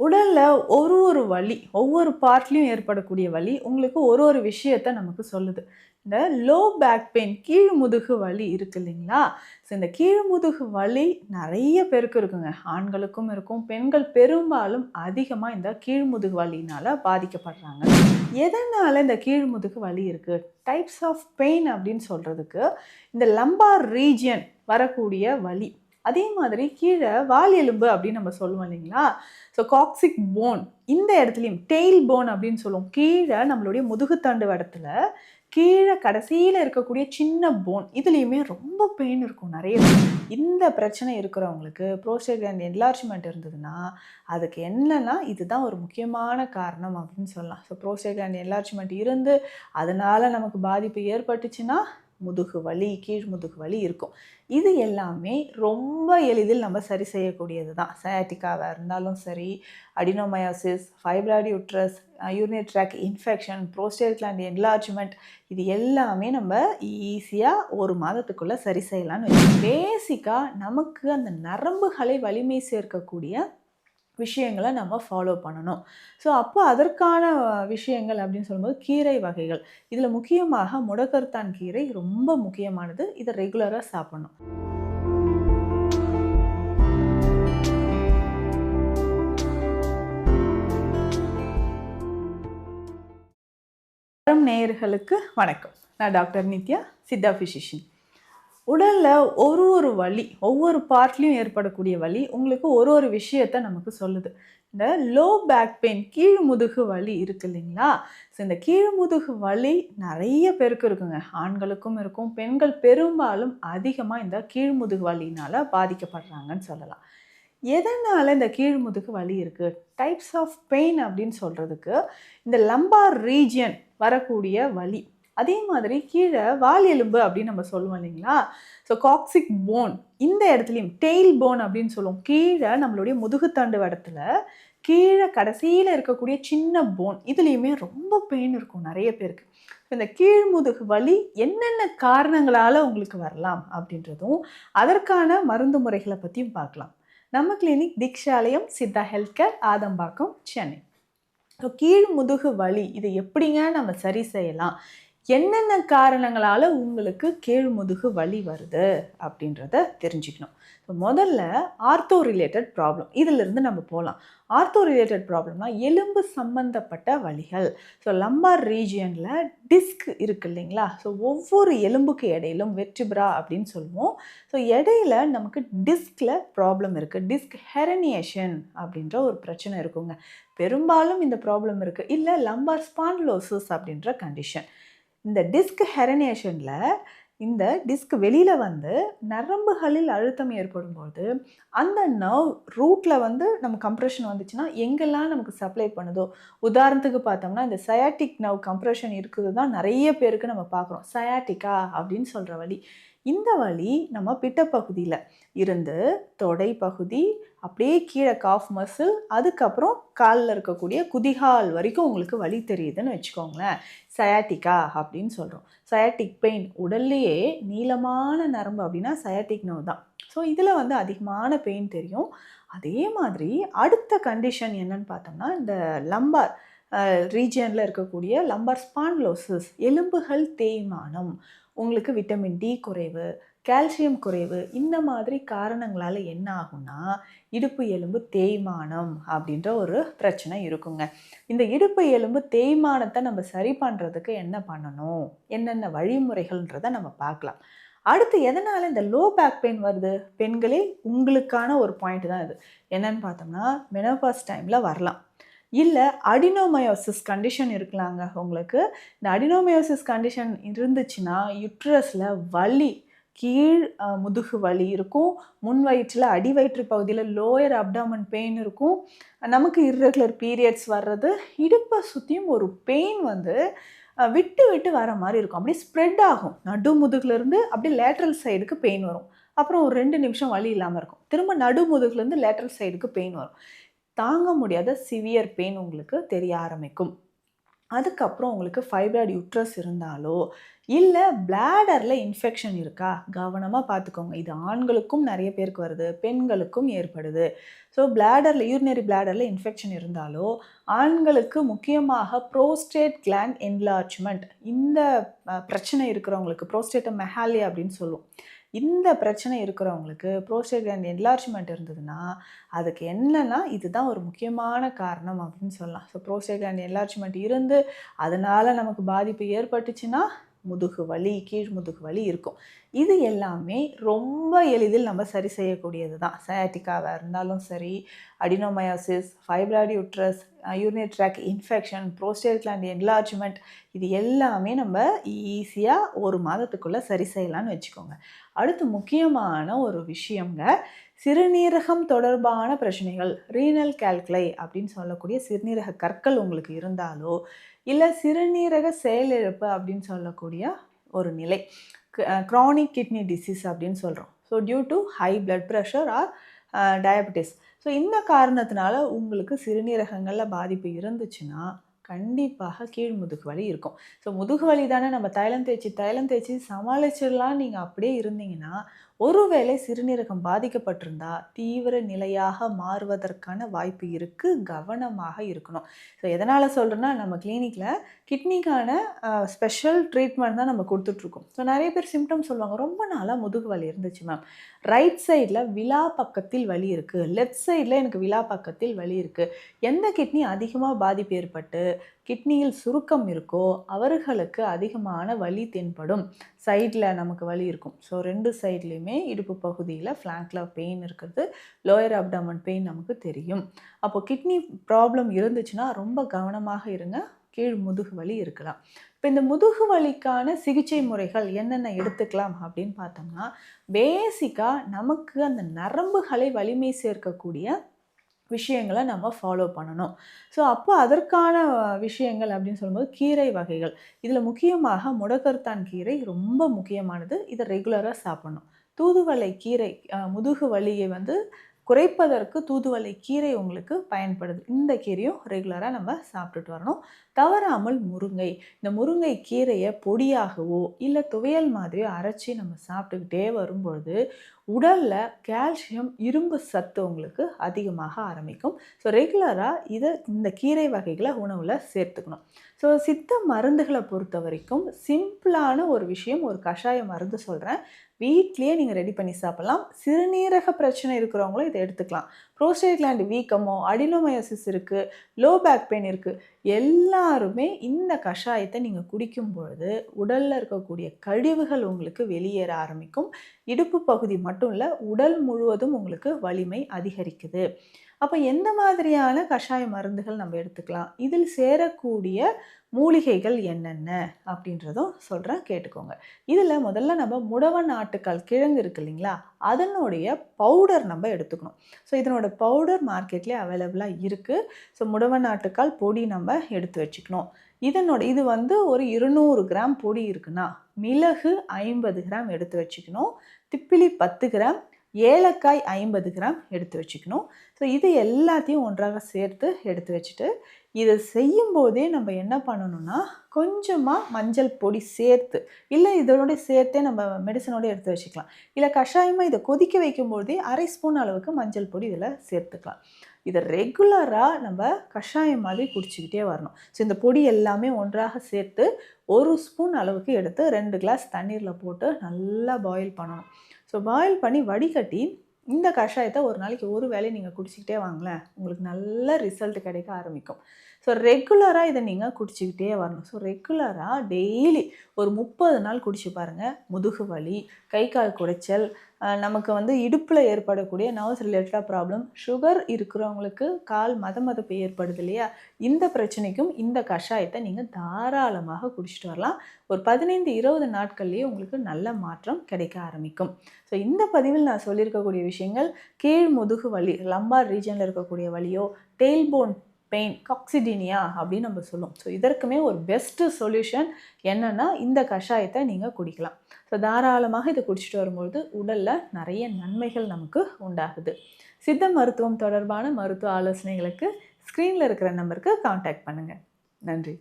உடலில் ஒரு ஒரு வலி ஒவ்வொரு பார்ட்லேயும் ஏற்படக்கூடிய வலி உங்களுக்கு ஒரு ஒரு விஷயத்த நமக்கு சொல்லுது. இந்த லோ பேக் பெயின் கீழ் முதுகு வலி இருக்கு இல்லைங்களா? ஸோ இந்த கீழ் முதுகு வலி நிறைய பேருக்கு இருக்குங்க. ஆண்களுக்கும் இருக்கும். பெண்கள் பெரும்பாலும் அதிகமாக இந்த கீழ் முதுகு வலினால் பாதிக்கப்படுறாங்க. எதனால் இந்த கீழ் முதுகு வலி இருக்குது டைப்ஸ் ஆஃப் பெயின் அப்படின்னு சொல்கிறதுக்கு இந்த லம்பார் ரீஜியன் வரக்கூடிய வலி அதே மாதிரி கீழே வால் எலும்பு அப்படின்னு நம்ம சொல்லுவோம் இல்லைங்களா? ஸோ காக்சிக் போன் இந்த இடத்துலையும் டெய்ல் போன் அப்படின்னு சொல்லுவோம். கீழே நம்மளுடைய முதுகுத்தாண்டு இடத்துல கீழே கடைசியில் இருக்கக்கூடிய சின்ன போன் இதுலேயுமே ரொம்ப பெயின் இருக்கும் நிறைய இந்த பிரச்சனை இருக்கிறவங்களுக்கு ப்ரோஸ்டேட் கிளாண்ட் என்லார்ஜ்மெண்ட் இருந்ததுன்னா அதுக்கு என்னன்னா இதுதான் ஒரு முக்கியமான காரணம் அப்படின்னு சொல்லலாம். ஸோ ப்ரோஸ்டேட் கிளாண்ட் என்லார்ஜ்மெண்ட் இருந்து அதனால் நமக்கு பாதிப்பு ஏற்பட்டுச்சுன்னா முதுகு வலி கீழ் முதுகு வலி இருக்கும். இது எல்லாமே ரொம்ப எளிதில் நம்ம சரி செய்யக்கூடியது தான் சயாட்டிக்காவாக இருந்தாலும் சரி adenomyosis fibroid uterus urinary tract infection prostate gland enlargement இது எல்லாமே நம்ம ஈஸியாக ஒரு மாதத்துக்குள்ளே சரி செய்யலாம்னு பேசிக்காக நமக்கு அந்த நரம்புகளை வலிமை சேர்க்கக்கூடிய விஷயங்களை நம்ம ஃபாலோ பண்ணணும். ஸோ அப்போ அதற்கான விஷயங்கள் அப்படின்னு சொல்லும்போது கீரை வகைகள். இதில் முக்கியமாக முடக்கர்த்தான் கீரை ரொம்ப முக்கியமானது. இதை ரெகுலராக சாப்பிடணும். நேயர்களுக்கு வணக்கம். நான் டாக்டர் நித்யா சித்தா ஃபிசிஷியன் உடலில் ஒரு ஒரு வலி ஒவ்வொரு பார்ட்லேயும் ஏற்படக்கூடிய வலி உங்களுக்கு ஒரு ஒரு விஷயத்த நமக்கு சொல்லுது. இந்த லோ பேக் பெயின் கீழ் முதுகு வலி இருக்கு இல்லைங்களா? ஸோ இந்த கீழ் முதுகு வலி நிறைய பேருக்கு இருக்குங்க. ஆண்களுக்கும் இருக்கும். பெண்கள் பெரும்பாலும் அதிகமாக இந்த கீழ் முதுகு வலினால் பாதிக்கப்படுறாங்கன்னு சொல்லலாம். எதனால் இந்த கீழ் முதுகு வலி இருக்குது டைப்ஸ் ஆஃப் பெயின் அப்படின்னு சொல்கிறதுக்கு இந்த லம்பார் ரீஜியன் வரக்கூடிய வலி அதே மாதிரி கீழே வால் எலும்பு அப்படின்னு நம்ம சொல்லுவோம் இல்லைங்களா? ஸோ காக்சிக் போன் இந்த இடத்துலையும் டெய்ல் போன் அப்படின்னு சொல்லுவோம். கீழே நம்மளுடைய முதுகுத்தாண்டு இடத்துல கீழே கடைசியில் இருக்கக்கூடிய சின்ன போன் இதுலேயுமே ரொம்ப பெயின் இருக்கும் நிறைய பேருக்கு. இந்த கீழ்முதுகு வலி என்னென்ன காரணங்களால் உங்களுக்கு வரலாம் அப்படின்றதும் அதற்கான மருந்து முறைகளை பற்றியும் பார்க்கலாம். நம்ம clinic Dikshalayam Siddha health care Adambakkam Chennai. So கீழ் முதுகு வலி இதை எப்படிங்க நம்ம சரி செய்யலாம்? என்னென்ன காரணங்களால் உங்களுக்கு கீழ் முதுகு வலி வருது அப்படின்றத தெரிஞ்சுக்கணும். ஸோ முதல்ல ஆர்த்தோ ரிலேட்டட் ப்ராப்ளம். இதிலிருந்து நம்ம போகலாம் ஆர்த்தோ ரிலேட்டட் ப்ராப்ளம்னா எலும்பு சம்பந்தப்பட்ட வலிகள். ஸோ லம்பார் ரீஜியனில் டிஸ்க் இருக்கு இல்லைங்களா? ஸோ ஒவ்வொரு எலும்புக்கு இடையிலும் வெற்றிபிரா அப்படின்னு சொல்லுவோம். ஸோ இடையில நமக்கு டிஸ்கில் ப்ராப்ளம் இருக்குது டிஸ்க் ஹெரனியேஷன் அப்படின்ற ஒரு பிரச்சனை இருக்குங்க. பெரும்பாலும் இந்த ப்ராப்ளம் இருக்குது இல்லை லம்பார் ஸ்பான்லோசஸ் அப்படின்ற கண்டிஷன் இந்த டிஸ்க் ஹெரனேஷனில் இந்த டிஸ்க் வெளியில் வந்து நரம்புகளில் அழுத்தம் ஏற்படும்போது அந்த நர்வ் ரூட்டில் வந்து நம்ம கம்ப்ரெஷன் வந்துச்சுன்னா எங்கெல்லாம் நமக்கு சப்ளை பண்ணுதோ உதாரணத்துக்கு பார்த்தோம்னா இந்த சயாட்டிக் நர்வ் கம்ப்ரெஷன் இருக்குது தான் நிறைய பேருக்கு நம்ம பார்க்குறோம். சயாட்டிக்கா அப்படின்னு சொல்கிற வழி. இந்த வழி நம்ம பிட்டப்பகுதியில் இருந்து தொடை பகுதி அப்படியே கீழே காஃப் மசில் அதுக்கப்புறம் காலில் இருக்கக்கூடிய குதிகால் வரைக்கும் உங்களுக்கு வலி தெரியுதுன்னு வச்சுக்கோங்களேன். சயாட்டிக்கா அப்படின்னு சொல்கிறோம் சயாட்டிக் பெயின் உடல்லையே நீளமான நரம்பு அப்படின்னா சயாட்டிக் நர்வ் தான். ஸோ இதில் வந்து அதிகமான பெயின் தெரியும். அதே மாதிரி அடுத்த கண்டிஷன் என்னன்னு பார்த்தோம்னா இந்த லம்பார் ரீஜியனில் இருக்கக்கூடிய லம்பார் ஸ்பான்லோசிஸ் எலும்புகள் தேய்மானம். உங்களுக்கு விட்டமின் டி குறைவு கால்சியம் குறைவு இந்த மாதிரி காரணங்களால் என்ன ஆகும்னா இடுப்பு எலும்பு தேய்மானம் அப்படின்ற ஒரு பிரச்சனை இருக்குங்க. இந்த இடுப்பு எலும்பு தேய்மானத்தை நம்ம சரி பண்ணுறதுக்கு என்ன பண்ணணும்? என்னென்ன வழிமுறைகள்ன்றதை நம்ம பார்க்கலாம். அடுத்து எதனால் இந்த லோ பேக் பெயின் வருது? பெண்களே உங்களுக்கான ஒரு பாயிண்ட் தான் இது. என்னன்னு பார்த்தோம்னா மெனோபாஸ் டைமில் வரலாம். இல்லை அடினோமயோசிஸ் கண்டிஷன் இருக்கலாங்க உங்களுக்கு. இந்த அடினோமயோசிஸ் கண்டிஷன் இருந்துச்சுன்னா யுட்ரஸில் வலி கீழ் முதுகு வலி இருக்கும். முன் வயிற்றில் அடி வயிற்று பகுதியில் லோயர் அப்டாமன் பெயின் இருக்கும். நமக்கு இர்ரெகுலர் பீரியட்ஸ் வர்றது இடுப்பை சுற்றியும் ஒரு பெயின் வந்து விட்டு விட்டு வர மாதிரி இருக்கும். அப்படியே ஸ்ப்ரெட் ஆகும். நடு முதுகுலேருந்து அப்படியே லேட்ரல் சைடுக்கு பெயின் வரும். அப்புறம் ஒரு ரெண்டு நிமிஷம் வலி இல்லாமல் இருக்கும். திரும்ப நடு முதுகுலேருந்து லேட்ரல் சைடுக்கு பெயின் வரும். தாங்க முடியாத சிவியர் பெயின் உங்களுக்கு தெரிய ஆரம்பிக்கும். அதுக்கப்புறம் உங்களுக்கு ஃபைப்ராய்டு யூட்ரஸ் இருந்தாலோ இல்லை பிளாடரில் இன்ஃபெக்ஷன் இருக்கா கவனமாக பார்த்துக்கோங்க. இது ஆண்களுக்கும் நிறைய பேருக்கு வருது பெண்களுக்கும் ஏற்படுது. ஸோ பிளாடரில் யூரினரி பிளாடரில் இன்ஃபெக்ஷன் இருந்தாலோ ஆண்களுக்கு முக்கியமாக ப்ரோஸ்டேட் கிளாண்ட் என்லார்ஜ்மெண்ட் இந்த பிரச்சனை இருக்கிறவங்களுக்கு ப்ரோஸ்டேட்டை மெஹாலி அப்படின்னு சொல்லுவோம். இந்த பிரச்சனை இருக்கிறவங்களுக்கு ப்ரோஸ்டேட் கிளாண்ட் என்லார்ஜ்மெண்ட் இருந்ததுன்னா அதுக்கு என்னென்னா இதுதான் ஒரு முக்கியமான காரணம் அப்படின்னு சொல்லலாம். ஸோ ப்ரோஸ்டேட் கிளாண்ட் என்லார்ஜ்மெண்ட் இருந்து அதனால் நமக்கு பாதிப்பு ஏற்பட்டுச்சுன்னா முதுகு வலி கீழ் முதுகு வலி இருக்கும். இது எல்லாமே ரொம்ப எளிதில் நம்ம சரி செய்யக்கூடியது தான் சயாட்டிக்காவாக இருந்தாலும் சரி adenomyosis fibroid uterus urinary tract infection prostate gland enlargement இது எல்லாமே நம்ம ஈஸியாக ஒரு மாதத்துக்குள்ளே சரி செய்யலாம்னு வச்சுக்கோங்க. அடுத்து முக்கியமான ஒரு விஷயங்க சிறுநீரகம் தொடர்பான பிரச்சனைகள் ரீனல் கேல்குலை அப்படின்னு சொல்லக்கூடிய சிறுநீரக கற்கள் உங்களுக்கு இருந்தாலோ இல்லை சிறுநீரக செயலிழப்பு அப்படின்னு சொல்லக்கூடிய ஒரு நிலை க்ரானிக் கிட்னி டிசீஸ் அப்படின்னு சொல்கிறோம் so due to high blood pressure or diabetes so இந்த காரணத்தினால உங்களுக்கு சிறுநீரகங்களில் பாதிப்பு இருந்துச்சுன்னா கண்டிப்பாக கீழ் முதுகு வலி இருக்கும். ஸோ முதுகு வலி தானே நம்ம தைலம் தேய்ச்சி தைலம் தேய்ச்சி சமாளிச்சிடலாம் நீங்கள் அப்படியே இருந்தீங்கன்னா ஒருவேளை சிறுநீரகம் பாதிக்கப்பட்டிருந்தா தீவிர நிலையாக மாறுவதற்கான வாய்ப்பு இருக்குது கவனமாக இருக்கணும். ஸோ எதனால் சொல்கிறேன்னா நம்ம கிளினிக்கில் கிட்னிக்கான ஸ்பெஷல் ட்ரீட்மெண்ட் தான் நம்ம கொடுத்துட்ருக்கோம். ஸோ நிறைய பேர் சிம்டம்ஸ் சொல்லுவாங்க. ரொம்ப நாளாக முதுகு வலி இருந்துச்சு மேம் ரைட் சைடில் விழா பக்கத்தில் வலி இருக்குது லெஃப்ட் சைடில் எனக்கு விழா பக்கத்தில் வலி இருக்குது எந்த கிட்னி அதிகமாக பாதிப்பு ஏற்பட்டு கிட்னியில் சுருக்கம் இருக்கோ அவர்களுக்கு அதிகமான வலி தென்படும். சைடில் நமக்கு வலி இருக்கும். ஸோ ரெண்டு சைட்லேயுமே இடுப்பு பகுதியில் ஃப்ளாங்கில் பெயின் இருக்கிறது லோயர் அப்டமன் பெயின் நமக்கு தெரியும். அப்போ கிட்னி ப்ராப்ளம் இருந்துச்சுன்னா ரொம்ப கவனமாக இருங்க. கீழ் முதுகு வலி இருக்கலாம். இப்போ இந்த முதுகு வலிக்கான சிகிச்சை முறைகள் என்னென்ன எடுத்துக்கலாம் அப்படின்னு பார்த்தோம்னா பேசிக்காக நமக்கு அந்த நரம்புகளை வலிமை சேர்க்கக்கூடிய விஷயங்களை நம்ம ஃபாலோ பண்ணணும். ஸோ அப்போ அதற்கான விஷயங்கள் அப்படின்னு சொல்லும்போது கீரை வகைகள். இதில் முக்கியமாக முடக்கர்த்தான் கீரை ரொம்ப முக்கியமானது. இதை ரெகுலராக சாப்பிடணும். தூதுவளை கீரை முதுகு வலியை வந்து குறைப்பதற்கு தூதுவளை கீரை உங்களுக்கு பயன்படுது. இந்த கீரையும் ரெகுலராக நம்ம சாப்பிட்டுட்டு வரணும். தவறாமல் முருங்கை. இந்த முருங்கை கீரையை பொடியாகவோ இல்லை துவையல் மாதிரியோ அரைச்சி நம்ம சாப்பிட்டுக்கிட்டே வரும்பொழுது உடலில் கால்சியம் இரும்பு சத்து உங்களுக்கு அதிகமாக ஆரம்பிக்கும். ஸோ ரெகுலராக இதை இந்த கீரை வகைகளை உணவில் சேர்த்துக்கணும். ஸோ சித்த மருந்துகளை பொறுத்த வரைக்கும் சிம்பிளான ஒரு விஷயம் ஒரு கஷாய மருந்து சொல்கிறேன் வீட்லேயே நீங்கள் ரெடி பண்ணி சாப்பிடலாம். சிறுநீரக பிரச்சனை இருக்கிறவங்களும் இதை எடுத்துக்கலாம். ப்ரோஸ்டேட் கிளாண்ட் வீக்கமோ அடினோமயோசிஸ் இருக்குது லோ பேக் பெயின் இருக்குது எல்லாருமே இந்த கஷாயத்தை நீங்கள் குடிக்கும் பொழுது உடலில் இருக்கக்கூடிய கழிவுகள் உங்களுக்கு வெளியேற ஆரம்பிக்கும். இடுப்பு பகுதி மட்டும் இல்லை உடல் முழுவதும் உங்களுக்கு வலிமை அதிகரிக்குது. அப்போ எந்த மாதிரியான கஷாய மருந்துகள் நம்ம எடுத்துக்கலாம்? இதில் சேரக்கூடிய மூலிகைகள் என்னென்ன? அப்படின்றதும் சொல்கிறேன் கேட்டுக்கோங்க. இதில் முதல்ல நம்ம முடவன் நாட்டுக்கால் கிழங்கு இருக்கு இல்லைங்களா? அதனுடைய பவுடர் நம்ம எடுத்துக்கணும். ஸோ இதனோட பவுடர் மார்க்கெட்லேயே அவைலபிளாக இருக்குது ஸோ முடவன் நாட்டுக்கால் பொடி நம்ம எடுத்து வச்சுக்கணும். இதனோட இது வந்து ஒரு இருநூறு கிராம் பொடி இருக்குன்னா மிளகு ஐம்பது கிராம் எடுத்து வச்சுக்கணும். திப்பிலி பத்து கிராம் ஏலக்காய் ஐம்பது கிராம் எடுத்து வச்சுக்கணும். ஸோ இது எல்லாத்தையும் ஒன்றாக சேர்த்து எடுத்து வச்சுட்டு இதை செய்யும்போதே நம்ம என்ன பண்ணணும்னா கொஞ்சமாக மஞ்சள் பொடி சேர்த்து இல்லை இதனோட சேர்த்தே நம்ம மெடிசனோட எடுத்து வச்சுக்கலாம். இல்லை கஷாயமாக இதை கொதிக்க வைக்கும்போதே அரை ஸ்பூன் அளவுக்கு மஞ்சள் பொடி இதில் சேர்த்துக்கலாம். இதை ரெகுலராக நம்ம கஷாயம் மாதிரி குடிச்சிக்கிட்டே வரணும். ஸோ இந்த பொடி எல்லாமே ஒன்றாக சேர்த்து ஒரு ஸ்பூன் அளவுக்கு எடுத்து ரெண்டு கிளாஸ் தண்ணீரில் போட்டு நல்லா பாயில் பண்ணணும். ஸோ பாயில் பண்ணி வடிகட்டி இந்த கஷாயத்தை ஒரு நாளைக்கு ஒரு வேலையை நீங்கள் குடிச்சிக்கிட்டே வாங்களேன். உங்களுக்கு நல்ல ரிசல்ட் கிடைக்க ஆரம்பிக்கும். ஸோ ரெகுலராக இதை நீங்கள் குடிச்சிக்கிட்டே வரணும். ஸோ ரெகுலராக டெய்லி ஒரு முப்பது நாள் குடிச்சு பாருங்கள் முதுகு வலி கை கால் குடைச்சல் நமக்கு வந்து இடுப்பில் ஏற்படக்கூடிய நர்வ்ஸ் ரிலேட்டடாக ப்ராப்ளம் சுகர் இருக்கிறவங்களுக்கு கால் மத மதப்பு ஏற்படுது இல்லையா? இந்த பிரச்சனைக்கும் இந்த கஷாயத்தை நீங்கள் தாராளமாக குடிச்சிட்டு வரலாம். ஒரு பதினைந்து இருபது நாட்கள்லேயே உங்களுக்கு நல்ல மாற்றம் கிடைக்க ஆரம்பிக்கும். ஸோ இந்த பதிவில் நான் சொல்லியிருக்கக்கூடிய விஷயங்கள் கீழ் முதுகு வலி லம்பார் ரீஜனில் இருக்கக்கூடிய வலியோ டெய்ல்போன் பெயின் காக்சிடினியா அப்படின்னு நம்ம சொல்லுவோம். ஸோ இதற்குமே ஒரு பெஸ்ட்டு சொல்யூஷன் என்னென்னா இந்த கஷாயத்தை நீங்கள் குடிக்கலாம். ஸோ தாராளமாக இதை குடிச்சிட்டு வரும்பொழுது உடலில் நிறைய நன்மைகள் நமக்கு உண்டாகுது. சித்த மருத்துவம் தொடர்பான மருத்துவ ஆலோசனைகளுக்கு ஸ்க்ரீனில் இருக்கிற நம்பருக்கு காண்டாக்ட் பண்ணுங்கள் நன்றி.